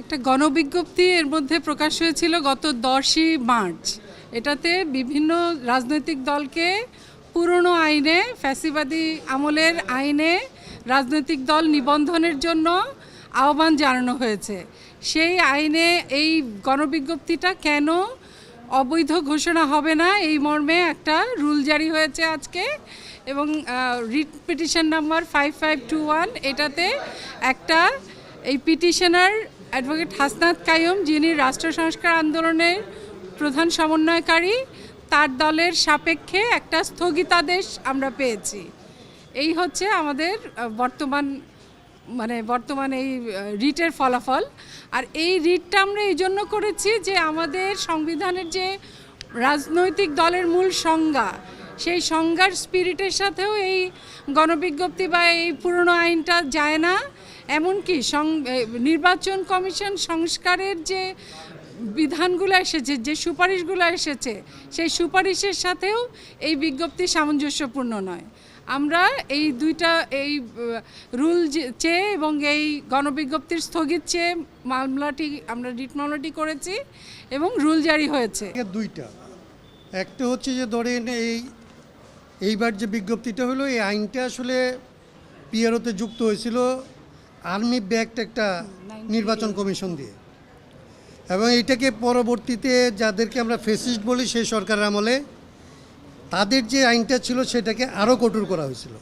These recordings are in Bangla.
একটা গণবিজ্ঞপ্তি এর মধ্যে প্রকাশ হয়েছিল গত দশই মার্চ। এটাতে বিভিন্ন রাজনৈতিক দলকে পুরনো আইনে, ফ্যাসিবাদী আমলের আইনে রাজনৈতিক দল নিবন্ধনের জন্য আহ্বান জানানো হয়েছে। সেই আইনে এই গণবিজ্ঞপ্তিটা কেন অবৈধ ঘোষণা হবে না, এই মর্মে একটা রুল জারি হয়েছে আজকে এবং writ petition number five five two one এটাতে একটা এই পিটিশনার অ্যাডভোকেট হাসনাত কাইম যিনি রাষ্ট্র সংস্কার আন্দোলনের প্রধান সমন্বয়কারী, তার দলের সাপেক্ষে একটা স্থগিতাদেশ আমরা পেয়েছি। এই হচ্ছে আমাদের বর্তমান মানে বর্তমান এই রিটের ফলাফল। আর এই রিটটা আমরা এই জন্য করেছি যে আমাদের সংবিধানের যে রাজনৈতিক দলের মূল সংজ্ঞা, সেই সংজ্ঞার স্পিরিটের সাথেও এই গণবিজ্ঞপ্তি বা এই পুরনো আইনটা যায় না। এমনকি নির্বাচন কমিশন সংস্কারের যে বিধানগুলো এসেছে, যে সুপারিশগুলো এসেছে, সেই সুপারিশের সাথেও এই বিজ্ঞপ্তি সামঞ্জস্যপূর্ণ নয়। আমরা এই দুইটা, এই রুল চেয়ে এবং এই গণবিজ্ঞপ্তির স্থগিত চেয়ে মামলাটি, আমরা রিট মামলাটি করেছি এবং রুল জারি হয়েছে। দুইটা। একটা হচ্ছে যে ধরেন এই, এইবার যে বিজ্ঞপ্তিটা হলো, এই আইনটা আসলে পিআরওতে যুক্ত হয়েছিল আর্মি ব্যাক্ট একটা নির্বাচন কমিশন দিয়ে। এবং এটাকে পরবর্তীতে যাদেরকে আমরা ফেসিস্ট বলি সেই সরকারের আমলে, তাদের যে আইনটা ছিল সেটাকে আরও কঠোর করা হয়েছিল।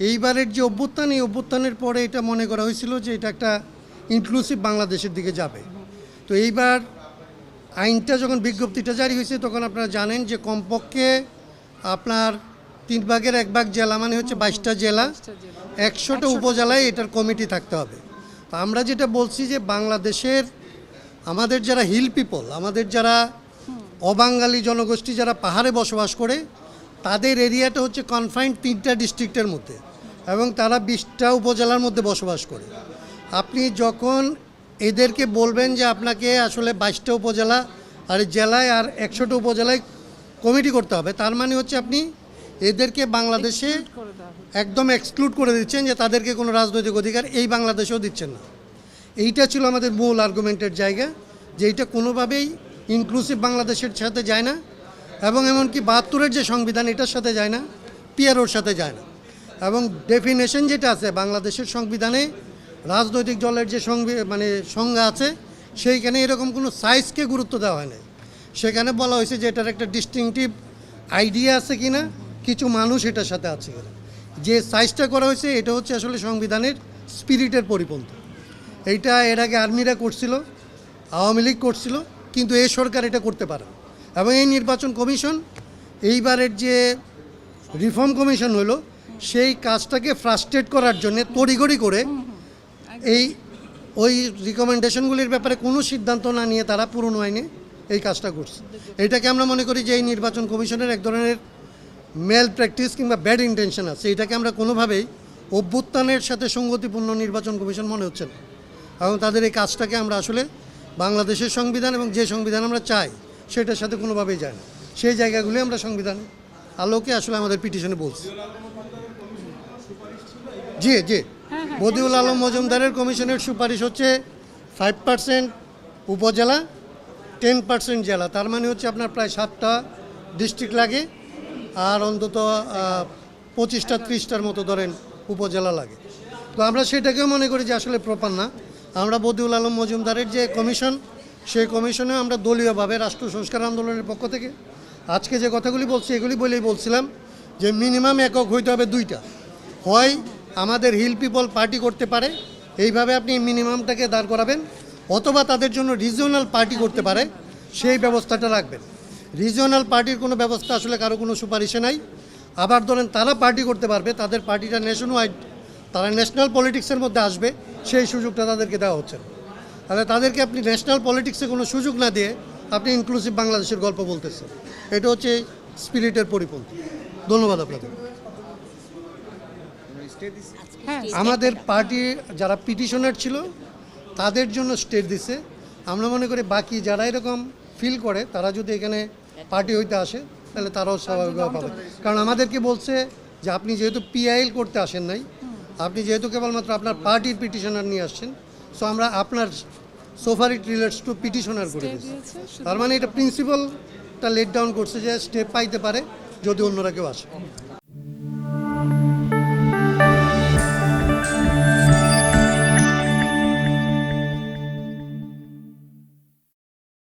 এইবারের যে অভ্যুত্থান, এই অভ্যুত্থানের পরে এটা মনে করা হয়েছিল যে এটা একটা ইনক্লুসিভ বাংলাদেশের দিকে যাবে। তো এইবার আইনটা যখন বিজ্ঞপ্তিটা জারি হয়েছে, তখন আপনারা জানেন যে কমপক্ষে আপনার তিন ভাগের এক ভাগ জেলা মানে হচ্ছে বাইশটা জেলা। একশোটা উপজেলায় এটার কমিটি থাকতে হবে। তো আমরা যেটা বলছি যে বাংলাদেশের আমাদের যারা হিল পিপল আমাদের যারা অবাঙালি জনগোষ্ঠী যারা পাহাড়ে বসবাস করে তাদের এরিয়াটা হচ্ছে কনফাইন্ড তিনটা ডিস্ট্রিক্টের মধ্যে এবং তারা বিশটা উপজেলার মধ্যে বসবাস করে। আপনি যখন এদেরকে বলবেন যে আপনাকে আসলে বাইশটা উপজেলা আর জেলায় আর একশোটা উপজেলায় কমিটি করতে হবে তার মানে হচ্ছে আপনি এদেরকে বাংলাদেশে একদম এক্সক্লুড করে দিচ্ছেন যে তাদেরকে কোনো রাজনৈতিক অধিকার এই বাংলাদেশেও দিচ্ছেন না। এইটা ছিল আমাদের মূল আর্গুমেন্টের জায়গা যে এইটা কোনোভাবেই ইনক্লুসিভ বাংলাদেশের সাথে যায় না এবং এমনকি বাহাত্তরের যে সংবিধান এটার সাথে যায় না পিআরওর সাথে যায় না। এবং ডেফিনেশন যেটা আছে বাংলাদেশের সংবিধানে রাজনৈতিক দলের যে সংবি মানে সংজ্ঞা আছে সেইখানে এরকম কোনো সাইজকে গুরুত্ব দেওয়া হয় না সেখানে বলা হয়েছে যে এটার একটা ডিস্টিংটিভ আইডিয়া আছে কিনা কিছু মানুষ এটার সাথে আছে। যে সাইজটা করা হয়েছে এটা হচ্ছে আসলে সংবিধানের স্পিরিটের পরিপন্থী। এইটা এর আগে আর্মিরা করছিল আওয়ামী লীগ করছিল কিন্তু এই সরকার এটা করতে পারে এবং এই নির্বাচন কমিশন এইবারের যে রিফর্ম কমিশন হলো সেই কাজটাকে ফ্রাস্ট্রেট করার জন্য তড়িঘড়ি করে এই ওই রিকমেন্ডেশনগুলির ব্যাপারে কোনো সিদ্ধান্ত না নিয়ে তারা পুরনো আইনে এই কাজটা করছে। এটাকে আমরা মনে করি যে এই নির্বাচন কমিশনের এক ধরনের মেল প্র্যাকটিস কিংবা ব্যাড ইন্টেনশন আছে। এটাকে আমরা কোনোভাবেই অভ্যুত্থানের সাথে সঙ্গতিপূর্ণ নির্বাচন কমিশন মনে হচ্ছে না। এবং তাদের এই কাজটাকে আমরা আসলে বাংলাদেশের সংবিধান এবং যে সংবিধান আমরা চাই সেটার সাথে কোনোভাবেই যায় না। সেই জায়গাগুলি আমরা সংবিধান আলোকে আসলে আমাদের পিটিশনে বলছি। জি জি। বদিউল আলম মজুমদারের কমিশনের সুপারিশ হচ্ছে ফাইভ পার্সেন্ট উপজেলা টেন পার্সেন্ট জেলা। তার মানে হচ্ছে আপনার প্রায় সাতটা ডিস্ট্রিক্ট লাগে। আর অন্তত পঁচিশটা, ত্রিশটার মতো ধরেন উপজেলা লাগে। তো আমরা সেটাকেও মনে করি যে আসলে প্রপার না। আমরা বদিউল আলম মজুমদারের যে কমিশন সেই কমিশনে আমরা দলীয়ভাবে রাষ্ট্র সংস্কার আন্দোলনের পক্ষ থেকে আজকে যে কথাগুলি বলছি, এগুলি বলেই বলছিলাম যে মিনিমাম একক হইতে হবে দুইটা। হয় আমাদের হিল পিপল পার্টি করতে পারে, এইভাবে আপনি মিনিমামটাকে দাঁড় করাবেন, অথবা তাদের জন্য রিজিওনাল পার্টি করতে পারে, সেই ব্যবস্থাটা রাখবেন। রিজিওনাল পার্টির কোনো ব্যবস্থা আসলে কারও কোনো সুপারিশে নাই। আবার ধরেন তারা পার্টি করতে পারবে তাদের পার্টিটা নেশন ওয়াইড তারা ন্যাশনাল পলিটিক্সের মধ্যে আসবে সেই সুযোগটা তাদেরকে দেওয়া হচ্ছে না। তাহলে তাদেরকে আপনি ন্যাশনাল পলিটিক্সে কোনো সুযোগ না দিয়ে আপনি ইনক্লুসিভ বাংলাদেশের গল্প বলতেছেন। এটা হচ্ছে স্পিরিটের পরিপন্থী। ধন্যবাদ আপনাদের। হ্যাঁ। আমাদের পার্টি যারা পিটিশনার ছিল তাদের জন্য স্টেট দিছে। আমরা মনে করি বাকি যারা এরকম ফিল করে তারা যদি এখানে পার্টি হইতে আসে তাহলে তারাও স্বাভাবিকভাবে পাবে। কারণ আমাদেরকে বলছে যে আপনি যেহেতু পিআইএল করতে আসেন নাই আপনি যেহেতু কেবলমাত্র আপনার পার্টির পিটিশনার নিয়ে আসছেন সো আমরা আপনার সোফার ইট রিলেটস টু পিটিশনার করে দিয়েছে। শুধু- তার মানে এটা প্রিন্সিপালটা লেট ডাউন করছে যে স্টেপ পাইতে পারে যদি অন্যরা কেউ আসে।